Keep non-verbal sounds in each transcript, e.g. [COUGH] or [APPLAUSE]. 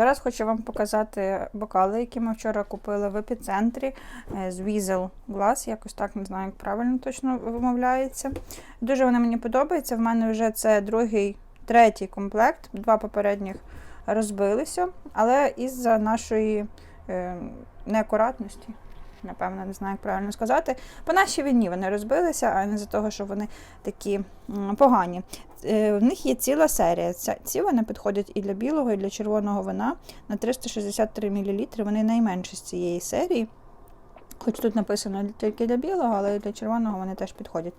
Зараз хочу вам показати бокали, які ми вчора купили в епіцентрі е, з Weasel Glass. Якось так не знаю, як правильно точно вимовляється. Дуже вони мені подобаються. В мене вже це другий, третій комплект. Два попередніх розбилися, але із-за нашої е, неакуратності. Напевно, не знаю, як правильно сказати. По нашій війні вони розбилися, а не за того, що вони такі погані. Е, В них є ціла серія. Ці вони підходять і для білого, і для червоного вина на 363 мл. Вони найменші з цієї серії. Хоч тут написано тільки для білого, але і для червоного вони теж підходять.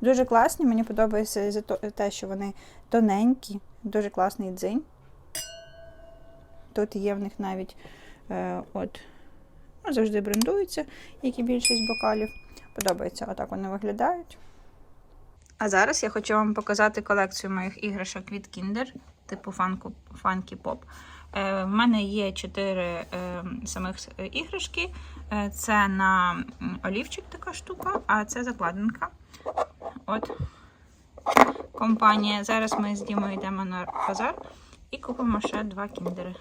Дуже класні, мені подобається за те, що вони тоненькі, дуже класний дзинь. Тут є в них навіть е, от, ну, завжди брендуються, як і більшість бокалів. Подобається, отак вони виглядають. А зараз я хочу вам показати колекцію моїх іграшок від Kinder, типу Funky Pop. Е, в мене є чотири е, самих е, іграшки. Це на олівчик така штука, а це закладинка. От компанія. Зараз ми з Дімою йдемо на базар і купимо ще два кіндери.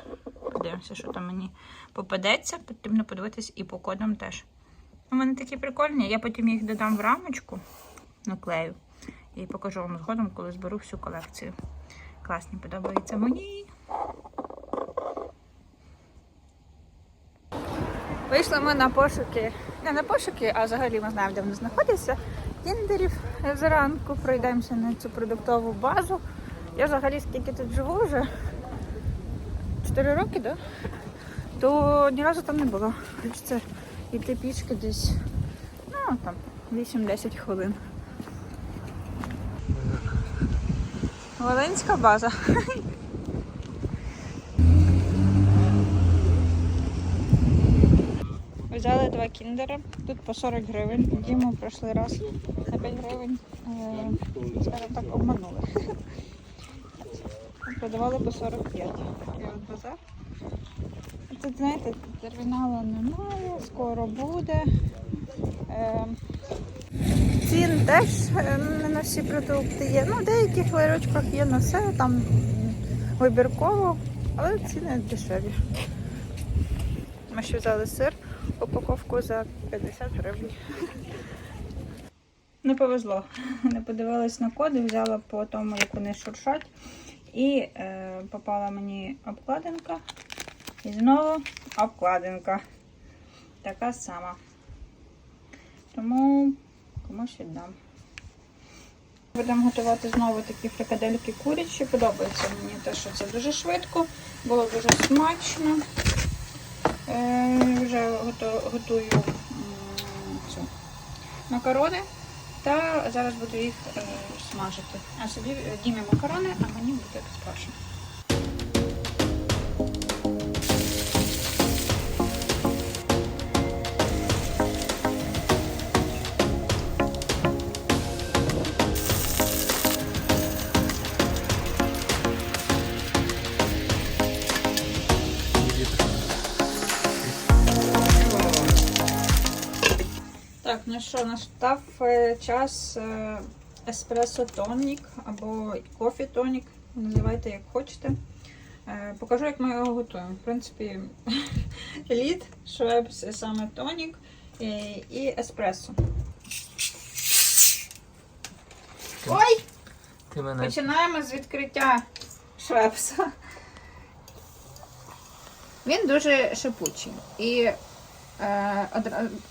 Подивимося, що там мені попадеться. Потрібно подивитись і по кодам теж. У мене такі прикольні. Я потім їх додам в рамочку, наклею. І покажу вам згодом, коли зберу всю колекцію. Класні, подобається мені. Вийшли ми на пошуки, не на пошуки, а взагалі ми знаємо, де вони знаходяться. Кіндерів зранку пройдемося на цю продуктову базу. Я взагалі скільки тут живу вже 4 роки, да? то ні разу там не було. Хочеться йти пішки десь ну, там, 8-10 хвилин. Волинська база. [LAUGHS] Взяли два кіндери, тут по 40 гривень. В прошлий раз на 5 гривень, е, скажімо так, обманули. [LAUGHS] Продавали по 45. Такий от базар. Тут, знаєте, терміналу немає, скоро буде. Цін теж е, не на всі продукти є. Ну, в деяких ларьочках є на все, там вибірково, але ціни дешеві. Ми ще взяли сир, упаковку за 50 гривень. Не повезло. Не подивилась на коди, взяла по тому, як вони шуршать. І е, попала мені обкладинка. І знову обкладинка. Така сама. Тому комусь віддам. Будемо готувати знову такі фрикадельки курячі. Подобається мені те, що це дуже швидко, було дуже смачно. Е, вже готую цю макарони та зараз буду їх е, смажити. А собі е, Дімі макарони, а мені буде справжні. Ну що, настав е, час е, еспресо тонік або кофі тонік, називайте як хочете. Е, Покажу, як ми його готуємо. В принципі, [LAUGHS] лід, швепс, саме тонік і, еспресо. Ой! Ти мене Починаємо з відкриття швепса. Він дуже шипучий. І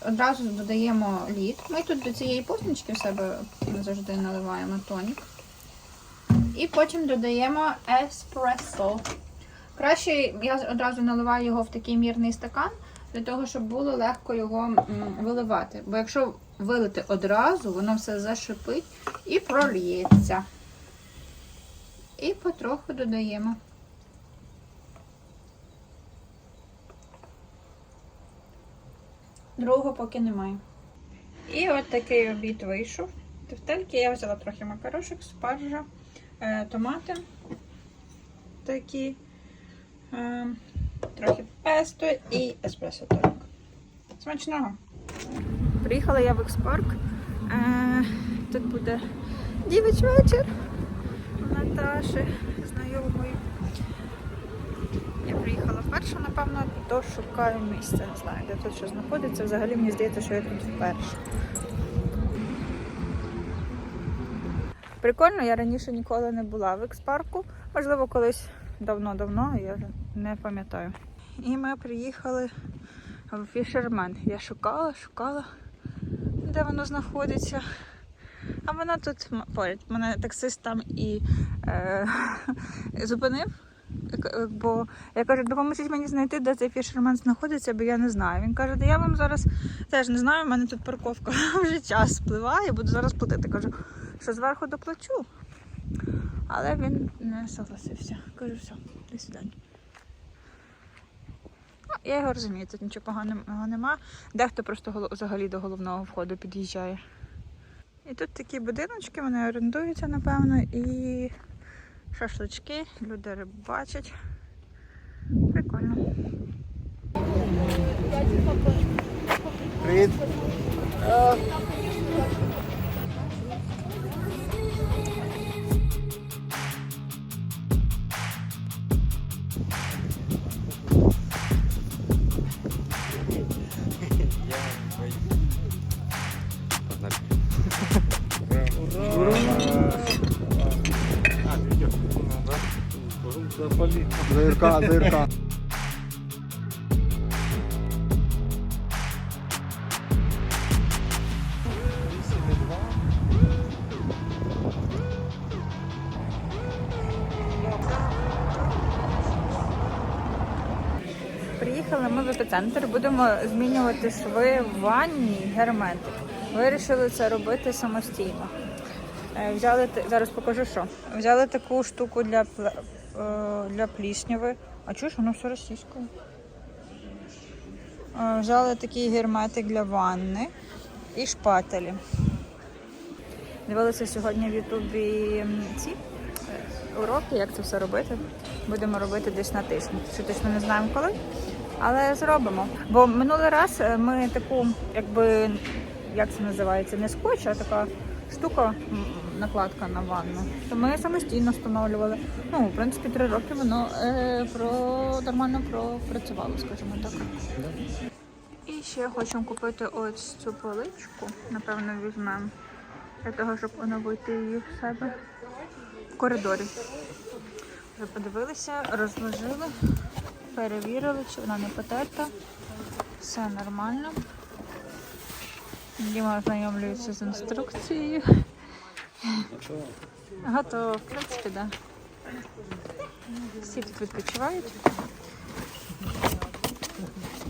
одразу додаємо лід. Ми тут до цієї позначки в себе завжди наливаємо тонік. І потім додаємо еспресо. Краще я одразу наливаю його в такий мірний стакан, для того, щоб було легко його виливати. Бо якщо вилити одразу, воно все зашипить і прольється. І потроху додаємо. Другого поки немає. І от такий обід вийшов. Тефтельки я взяла трохи макарошок, спаржа, е, томати такі, е, трохи песто і еспресо тонік. Смачного! Приїхала я в експарк. Е, тут буде дівич вечір. Наташі, знайомої. Приїхала вперше, напевно, то шукаю місце. Не знаю, де тут що знаходиться. Взагалі мені здається, що я тут вперше. Прикольно, я раніше ніколи не була в експарку. Можливо, колись давно-давно, я не пам'ятаю. І ми приїхали в Фішермен. Я шукала, шукала, де воно знаходиться. А воно тут поряд. Мене таксист там і е, [LAUGHS] зупинив. К- Бо я кажу, допоможіть мені знайти, де цей фішермен знаходиться, бо я не знаю. Він каже, да я вам зараз теж не знаю, в мене тут парковка [LAUGHS] вже час спливає, буду зараз платити. Кажу, що зверху доплачу. Але він не согласився. Кажу, все, до свидання. Ну, я його розумію, тут нічого поганого нема. Дехто просто взагалі до головного входу під'їжджає. І тут такі будиночки, вони орендуються, напевно, і шашлички, люди рибачать. Прикольно. Привіт. ЗРК, ЗРК. Приїхали ми в епіцентр, будемо змінювати шви в ванні герметик. Вирішили це робити самостійно. Е, Взяли зараз покажу що. Взяли таку штуку для, для плісняви. А ж воно все російською? Е, Взяли такий герметик для ванни і шпателі. Дивилися сьогодні в Ютубі ці е, уроки, як це все робити. Будемо робити десь на тиждень. Ще точно не знаємо коли, але зробимо. Бо минулий раз е, ми таку, якби як це називається, не скотч, а така штука, накладка на ванну. То ми самостійно встановлювали. Ну, в принципі, три роки воно е, про нормально пропрацювало, скажімо так. І ще хочемо купити ось цю поличку. Напевно, візьмемо для того, щоб оновити її в себе в коридорі. Вже подивилися, розложили, перевірили, чи вона не потерта. Все нормально. Діма ознайомлюється з інструкцією. Готово, в принципі, так. Да. Всі тут відпочивають.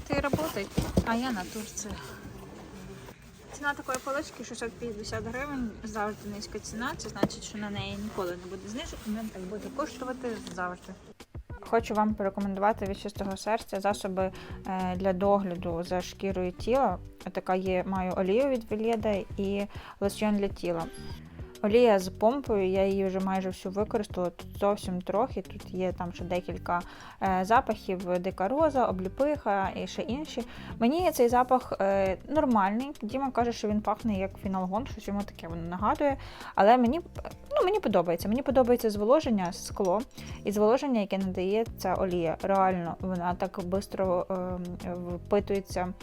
Ти работай, а я на Турцію. Ціна такої полички 650 гривень, завжди низька ціна. Це значить, що на неї ніколи не буде знижок, вона так буде коштувати завжди. Хочу вам порекомендувати від чистого серця засоби е, для догляду за шкірою тіла. Така є, маю олію від Велєда і лосьйон для тіла. Олія з помпою, я її вже майже всю використала. Тут зовсім трохи. Тут є там ще декілька е, запахів: дика роза, обліпиха і ще інші. Мені цей запах е, нормальний. Діма каже, що він пахне як фіналгон, щось йому таке воно нагадує. Але мені, ну, мені подобається. Мені подобається зволоження скло і зволоження, яке надає ця олія. Реально, вона так швидко е, впитується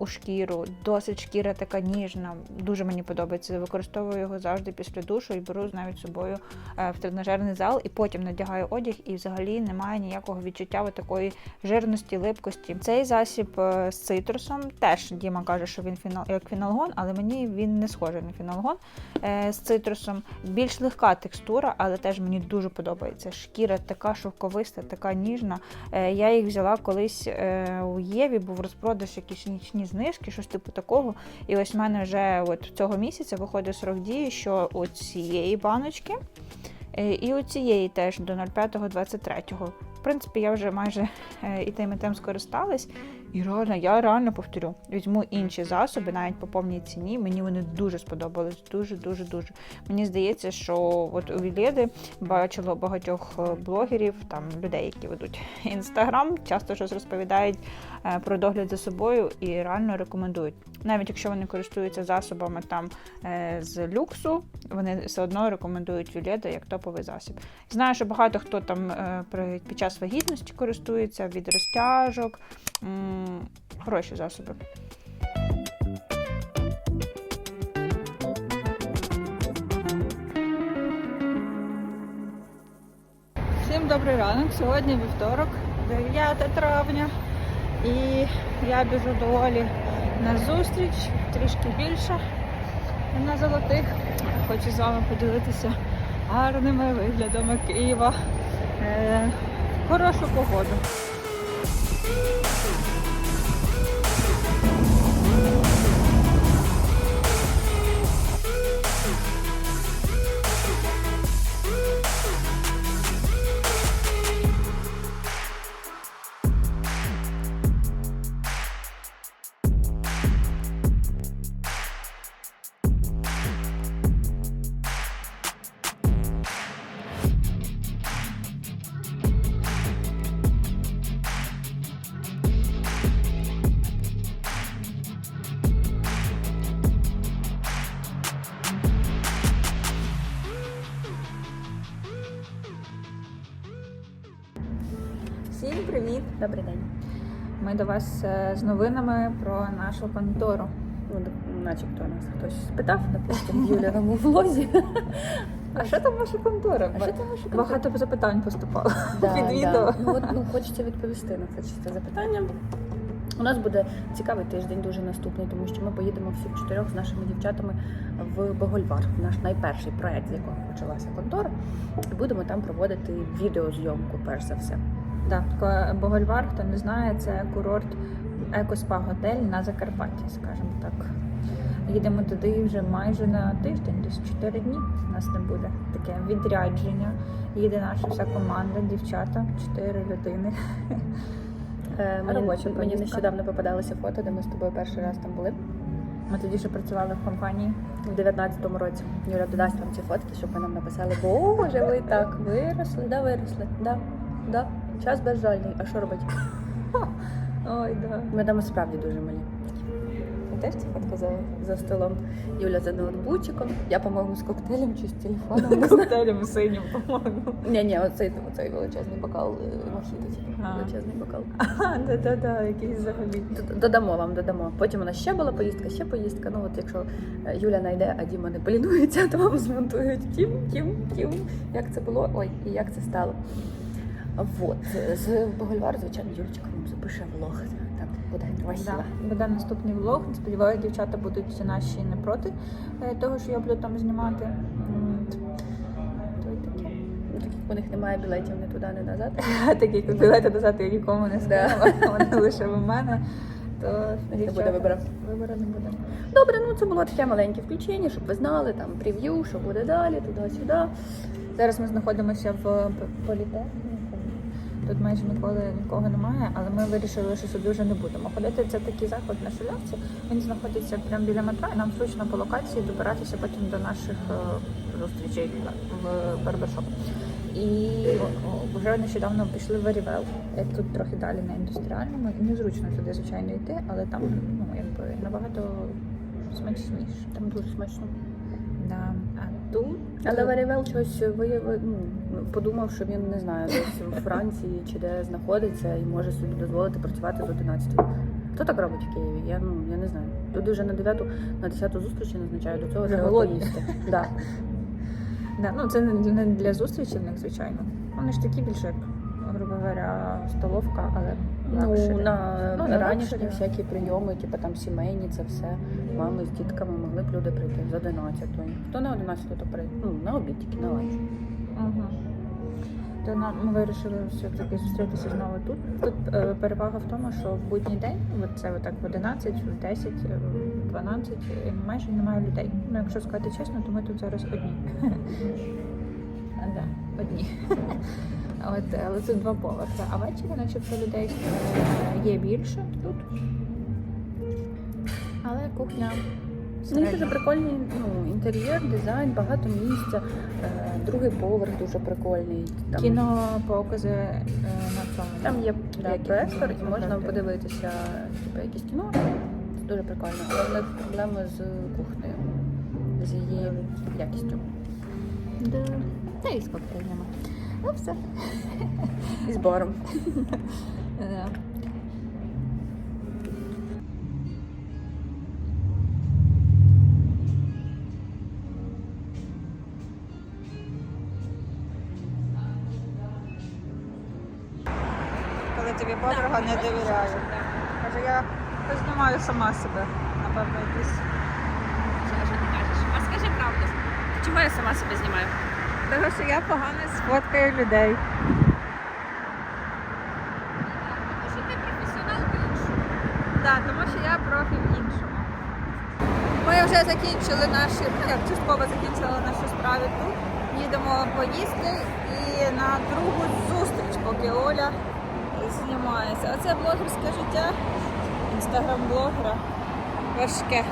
у шкіру. Досить шкіра така ніжна. Дуже мені подобається. Використовую його завжди після душу і беру навіть з собою е, в тренажерний зал, і потім надягаю одяг, і взагалі немає ніякого відчуття такої жирності, липкості. Цей засіб е, з цитрусом теж Діма каже, що він фінал як фіналгон, але мені він не схожий на фіналгон е, з цитрусом. Більш легка текстура, але теж мені дуже подобається. Шкіра така шовковиста, така ніжна. Е, Я їх взяла колись е, у Єві, був розпродаж якісь нічні знижки, щось типу такого. І ось в мене вже от цього місяця виходить срок дії, що у цієї баночки е, і у цієї теж до 05.23. В принципі, я вже майже е, і тим і тим скористалась. І реально, я реально повторю, візьму інші засоби, навіть по повній ціні. Мені вони дуже сподобались. Дуже, дуже. Мені здається, що от у Вілєди бачила багатьох е, блогерів, там людей, які ведуть інстаграм, часто щось розповідають е, про догляд за собою і реально рекомендують. Навіть якщо вони користуються засобами там е, з люксу, вони все одно рекомендують Юледа як топовий засіб. Знаю, що багато хто там е, під час вагітності користується від розтяжок. Хороші засоби. Всім добрий ранок. Сьогодні вівторок, 9 травня. І я біжу до Олі на зустріч, трішки більше на золотих. Хочу з вами поділитися гарними виглядами Києва. Е, хорошу погоду. З новинами про нашу контору. Ну, начебто нас хтось спитав, допустим, в Юляному влозі. А що там ваша контора? А що там ваша контора? Багато запитань поступало Да, під да. відео. Ну, от, ну, хочеться відповісти на це чисте запитання. У нас буде цікавий тиждень, дуже наступний, тому що ми поїдемо всі чотирьох з нашими дівчатами в Богольвар, наш найперший проект, з якого почалася контора. І будемо там проводити відеозйомку, перш за все. Так, ко- Богольвар, хто не знає, це курорт екоспа готель на Закарпатті, скажімо так. Їдемо туди вже майже на тиждень, десь 4 дні. У нас не буде таке відрядження. Їде наша вся команда, дівчата, 4 людини. [LAUGHS] Е, Мені, Робоча мені нещодавно попадалися фото, де ми з тобою перший раз там були. Ми тоді ще працювали в компанії. У 19-му році Юля додасть вам ці фотки, щоб ви нам написали, боже, ви так виросли, да, виросли, да, да. Час безжальний, а що робити? [LAUGHS] Ой, да. Ми там справді дуже малі. Ти теж ця фотка за, столом? Юля за ноутбучиком, я, по-моєму, з коктейлем чи з телефоном. знаю. Коктейлем синім, по-моєму. Ні, ні, оцей, оцей величезний бокал е, мохіто, типу, величезний бокал. Да-да-да, якийсь взагалі. Додамо вам, додамо. Потім у нас ще була поїздка, ще поїздка. Ну от якщо е, Юля знайде, а Діма не полінується, [LAUGHS] то вам змонтують тім, тім, тім, як це було, ой, і як це стало. Вот. З Богольвару, звичайно, Юлечка вам запише влог. Так буде красиво. Да, буде наступний влог. Сподіваюся, дівчата будуть наші не проти е, того, що я буду там знімати. То й таке. Таких у них немає білетів ні туди, ні назад. [LAUGHS] Такі білети назад я нікому не скинула, вони лише в мене. То Не буде вибору. Вибору не буде. Добре, ну це було таке маленьке включення, щоб ви знали, там прев'ю, що буде далі, туди-сюди. Зараз ми знаходимося в п- політехніку. Тут майже ніколи нікого немає, але ми вирішили, що сюди вже не будемо ходити. Це такий заклад на шулявці. Він знаходиться прямо біля метро, і нам зручно по локації добиратися потім до наших е, зустрічей в барбершоп. І вже нещодавно пішли в Арівел. Тут трохи далі на індустріальному. І незручно туди, звичайно, йти, але там ну якби набагато смачніше. Там дуже смачно. Да. А тут Але Варівел щось виявив, ну, подумав, що він не знаю, десь у Франції чи де знаходиться і може собі дозволити працювати з 11. Хто так робить в Києві? Я ну я не знаю. Люди вже на 9, на 10 зустрічі назначають до цього треба поїсти. Да. Да, ну це не для зустрічі в них, звичайно. Вони ж такі більше, як, грубо говоря, столовка, але. Ну, на Ну, на ранішні лакшері. всякі прийоми, типу там сімейні, це все. Мами з дітками могли б люди прийти з 11. Хто на 11, то прийде. Ну, на обід тільки на ланч. Угу. То нам ми вирішили все-таки зустрітися знову тут. Тут е, перевага в тому, що в будній день, от це отак в 11, в 10, е, в 12, е, майже немає людей. Ну, якщо сказати чесно, то ми тут зараз одні. [LAUGHS] Одні. От, але це два поверхи. А ввечері, начебто, людей е, є більше тут. Але кухня. Ну, дуже прикольний ну, інтер'єр, дизайн, багато місця. Е, другий поверх дуже прикольний. Там, Кінопокази е, на цьому. там є да, проектор, і можна подивитися типу, якесь кіно. дуже прикольно. Але в них проблеми з кухнею, з її якістю. Да. Та і з коктейлями. Ну все. І збором. Да. Коли тобі подруга не довіряє. Каже, я познімаю сама себе. Напевно, якісь. Кажеш? А скажи правду. Чого я сама себе знімаю? Тому що я погано сфоткаю людей. Тому що ти професіонал більше. Так, тому що я профі в іншому. Ми вже закінчили наші, як частково закінчили нашу справу тут. Їдемо поїсти і на другу зустріч, поки Оля знімається. А це блогерське життя інстаграм-блогера. Важке.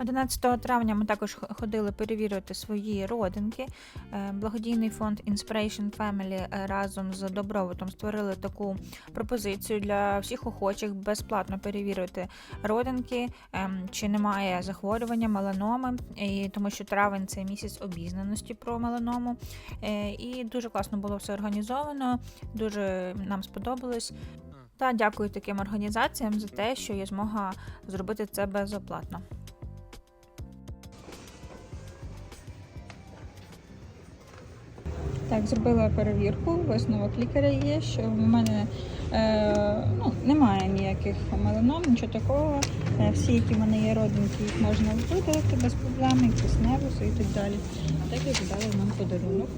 «11 травня ми також ходили перевірити свої родинки. Е, Благодійний фонд Inspiration Family е, разом з добробутом створили таку пропозицію для всіх охочих безплатно перевірити родинки, ем, чи немає захворювання меланоми, і тому що травень це місяць обізнаності про меланому. Е, І дуже класно було все організовано, дуже нам сподобалось. Та дякую таким організаціям за те, що є змога зробити це безоплатно. Так, зробила перевірку. Висновок лікаря є, що в мене е, ну, немає ніяких меланом, нічого такого. Е, всі, які в мене є родинки, їх можна видалити без проблем, якісь невуси і так далі. А так і дали нам подарунок.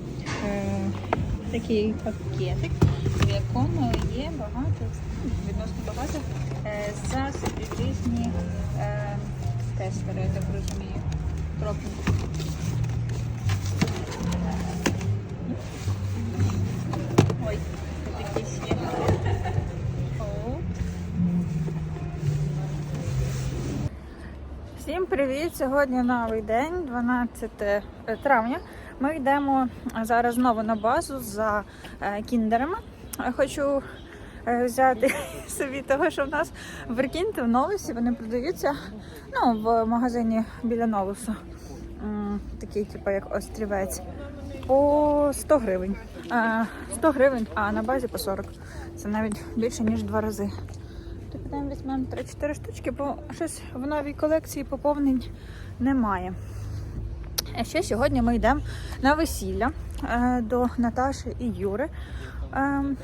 Е, такий пакетик, в якому є багато, відносно багато е, засобів різні е, тестери, я так розумію. Трохи. Всім привіт! Сьогодні новий день, 12 травня. Ми йдемо зараз знову на базу за е, кіндерами. Е, Хочу е, взяти [LAUGHS] собі того, що в нас в Беркінті в Новусі вони продаються ну, в магазині біля Новусу. Такий, типу, як острівець. По 100 гривень. Е, 100 гривень, а на базі по 40. Це навіть більше, ніж два рази. То підемо візьмемо 3-4 штучки, бо щось в новій колекції поповнень немає. А ще сьогодні ми йдемо на весілля е, до Наташі і Юри. Ем,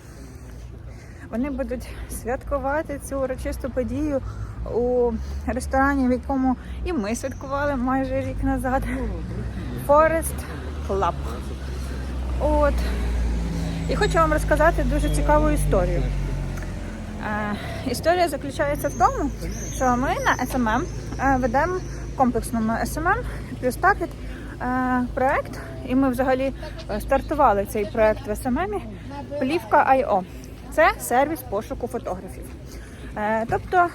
Вони будуть святкувати цю урочисту подію у ресторані, в якому і ми святкували майже рік назад. Forest Club. От. І хочу вам розказати дуже цікаву історію. Е, історія заключається в тому, що ми на SMM е, ведемо комплексному SMM плюс таргет проект, і ми взагалі е, стартували цей проект в SMM Плівка.io. Це сервіс пошуку фотографів. Тобто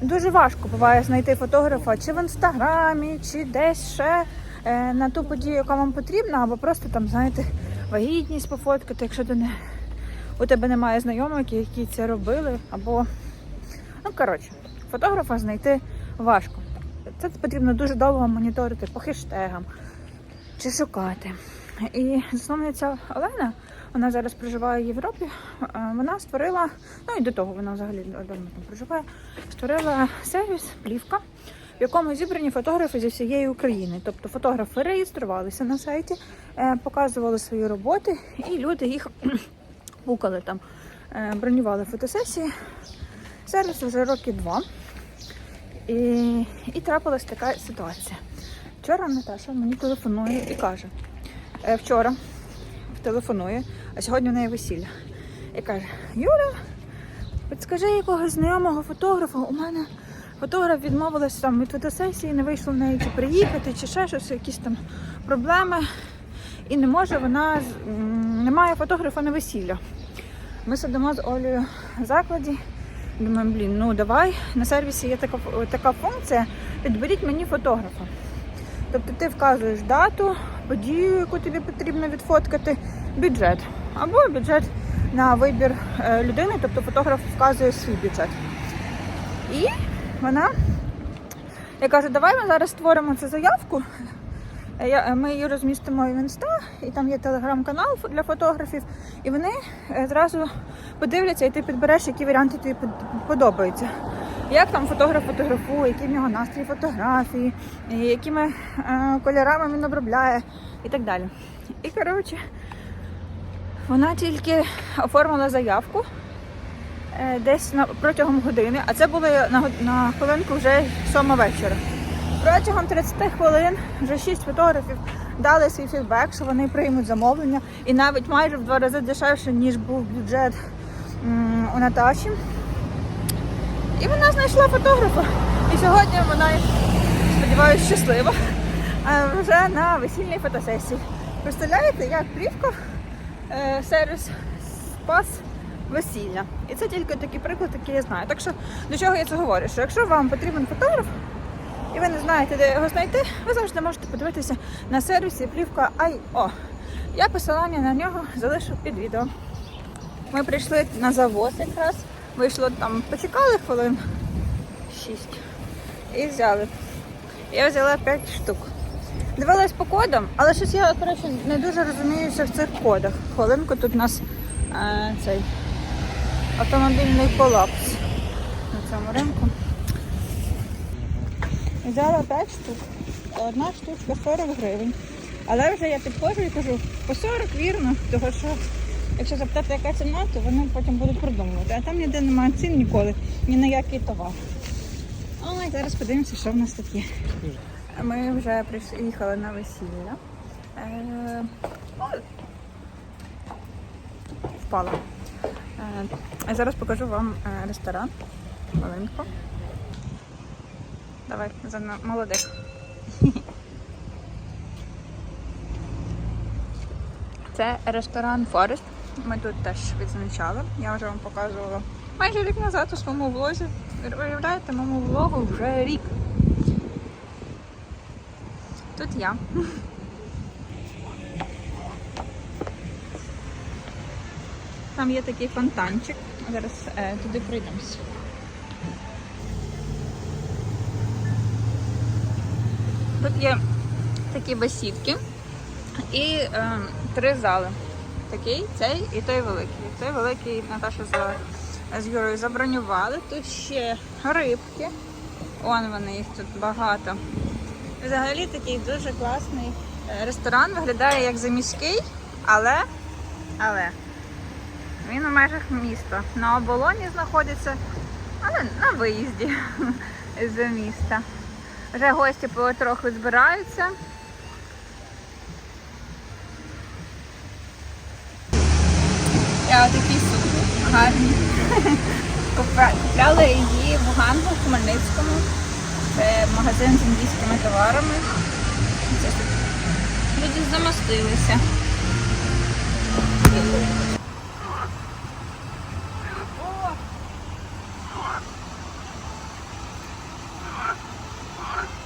дуже важко буває знайти фотографа чи в інстаграмі, чи десь ще на ту подію, яка вам потрібна, або просто там, знаєте, вагітність пофоткати, якщо ти не, у тебе немає знайомих, які це робили, або ну коротше, фотографа знайти важко. Це потрібно дуже довго моніторити по хештегам чи шукати. І засновниця Олена, вона зараз проживає в Європі. е, Вона створила, ну і до того вона взагалі давно там проживає, створила сервіс Плівка, в якому зібрані фотографи зі всієї України. Тобто фотографи реєструвалися на сайті, е, показували свої роботи, і люди їх букали там, е, бронювали фотосесії. Сервіс вже роки два. І, і трапилась така ситуація. Вчора Наташа мені телефонує і каже: е, вчора телефонує, а сьогодні в неї весілля. І каже: Юля, підскажи якогось знайомого фотографа. У мене фотограф відмовилась там від фотосесії, не вийшло в неї чи приїхати, чи ще щось, якісь там проблеми. І не може вона з- м, немає фотографа на весілля. Ми сидимо з Олею в закладі. Думаємо, блін, ну давай. На сервісі є така, така функція. Підберіть мені фотографа. Тобто ти вказуєш дату, подію, яку тобі потрібно відфоткати, бюджет. Або бюджет на вибір е, людини, тобто фотограф вказує свій бюджет. І вона я кажу, давай ми зараз створимо цю заявку. Е, е, ми її розмістимо в інста, і там є телеграм-канал для фотографів, і вони е, зразу подивляться, і ти підбереш, які варіанти тобі подобаються. Як там фотограф фотографує, який в нього настрій фотографії, якими кольорами він обробляє і так далі. І коротше, вона тільки оформила заявку десь протягом години, а це було на, на хвилинку вже сьома вечора. Протягом 30 хвилин вже 6 фотографів дали свій фідбек, що вони приймуть замовлення, і навіть майже в два рази дешевше, ніж був бюджет у Наташі. І вона знайшла фотографа. І сьогодні вона, сподіваюся, щаслива вже на весільній фотосесії. Представляєте, як плівка е, сервіс спас весілля. І це тільки такий приклад, який я знаю. Так що до чого я це говорю? Що якщо вам потрібен фотограф, і ви не знаєте, де його знайти, ви завжди можете подивитися на сервісі плівка IO. Я посилання на нього залишу під відео. Ми прийшли на завоз якраз, вийшло там, почекали хвилин 6 і взяли. Я взяла 5 штук. Дивилась по кодам, але щось я коротше, не дуже розуміюся в цих кодах. Хвилинку тут у нас е, цей автомобільний колапс на цьому ринку. Взяла 5 штук. Одна штучка 40 гривень. Але вже я підходжу і кажу, по 40 вірно, тому що якщо запитати, яка ціна, то вони потім будуть продумувати. А там ніде немає цін ніколи, ні на який товар. Ой, зараз подивимося, що в нас тут є. Ми вже приїхали на весілля. Е, Впала. Е, зараз покажу вам е, ресторан. Хвилинку. Давай за молодих. Це ресторан Форест. Ми тут теж відзначали. Я вже вам показувала майже рік назад у своєму влозі. Ви Уявляєте, моєму влогу вже рік. Тут я. Там є такий фонтанчик. Зараз е, туди пройдемось. Тут є такі бесідки і е, три зали. Такий, цей і той великий. Цей великий Наташа з, з Юрою забронювали. Тут ще рибки. Вон вони їх тут багато. Взагалі такий дуже класний е, ресторан. Виглядає як заміський, але, але він у межах міста. На оболоні знаходиться, але на виїзді [LAUGHS] з міста. Вже гості потроху збираються. Я такі сукні гарні. [LAUGHS] Купляли її в Ганку в Хмельницькому. Це магазин з індійськими товарами. Люди замостилися.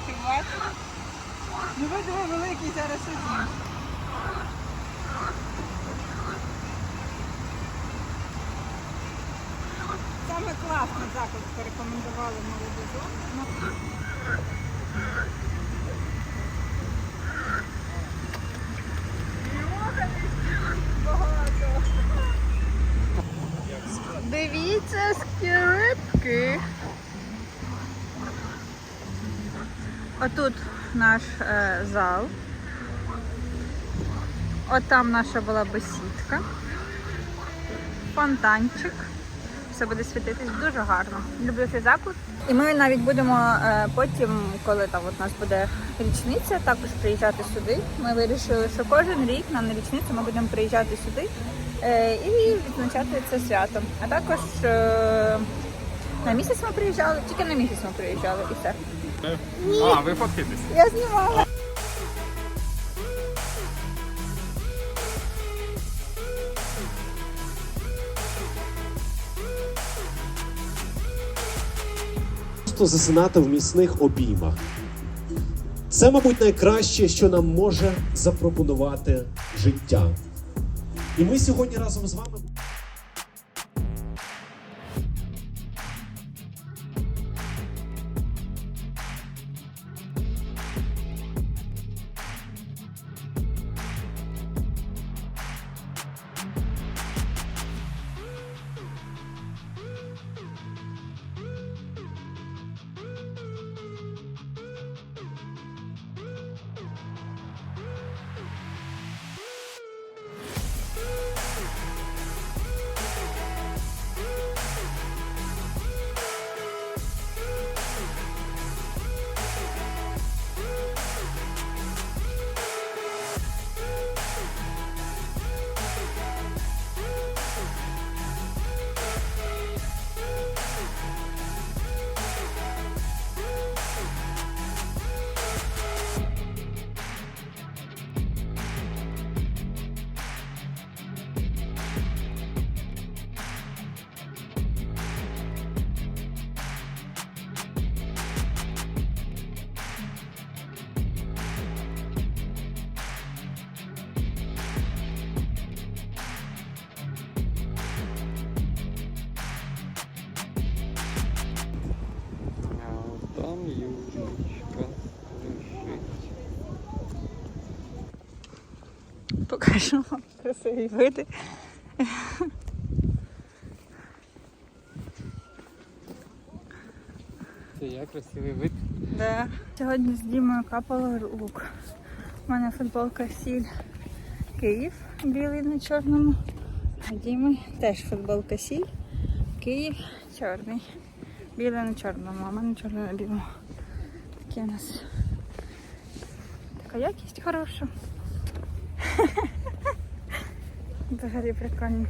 Ти бачиш? Ну ви диви великий зараз один. Саме класний заклад порекомендували молоду зону. Дивіться скірипки. Отут наш е, зал. От там наша була бесідка. Фонтанчик. Все буде світитись дуже гарно. Люблю цей заклад. І ми навіть будемо е, потім, коли там от у нас буде річниця, також приїжджати сюди. Ми вирішили, що кожен рік нам на річницю ми будемо приїжджати сюди е, і відзначати це свято. А також е, на місяць ми приїжджали, тільки на місяць ми приїжджали і все. А, ви фоткаєтесь? Я знімала. Просто засинати в міцних обіймах. Це, мабуть, найкраще, що нам може запропонувати життя. І ми сьогодні разом з вами. Покажу вам красиві види. Це я красивий вид. Да. Сьогодні з Дімою капало лук. У мене футболка сіль Київ, білий на чорному. А Діми теж футболка сіль. Київ чорний. Білий на чорному, а в мене чорний на білому. Такі у нас така якість хороша. Взагалі прикольно.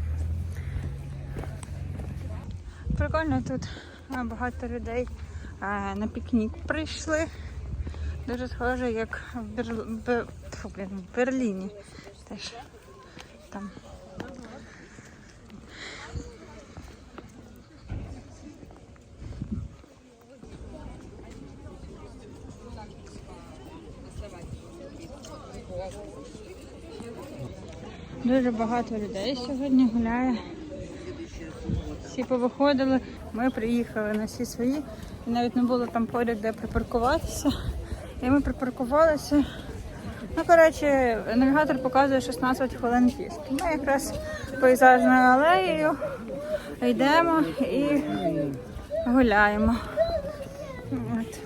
Прикольно тут багато людей на пікнік прийшли. Дуже схоже, як в, Берл... Блін, в Берліні. Теж там. Дуже багато людей сьогодні гуляє. Всі повиходили. Ми приїхали на всі свої. І навіть не було там поряд, де припаркуватися. І ми припаркувалися. Ну, коротше, навігатор показує 16 хвилин пішки. Ми якраз пейзажною алеєю йдемо і гуляємо. От.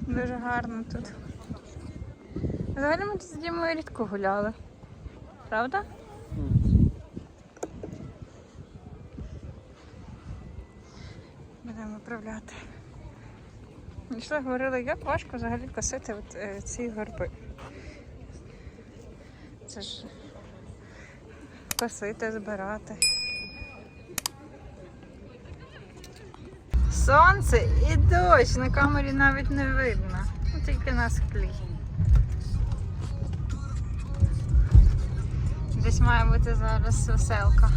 Дуже гарно тут. Взагалі ми тут з Дімою рідко гуляли. Правда? Будемо виправляти. Йшли, говорили, як важко взагалі косити от, е, ці горби. Це ж косити, збирати. Сонце і дощ, на камері навіть не видно. Тільки на склі. Десь має бути зараз веселка.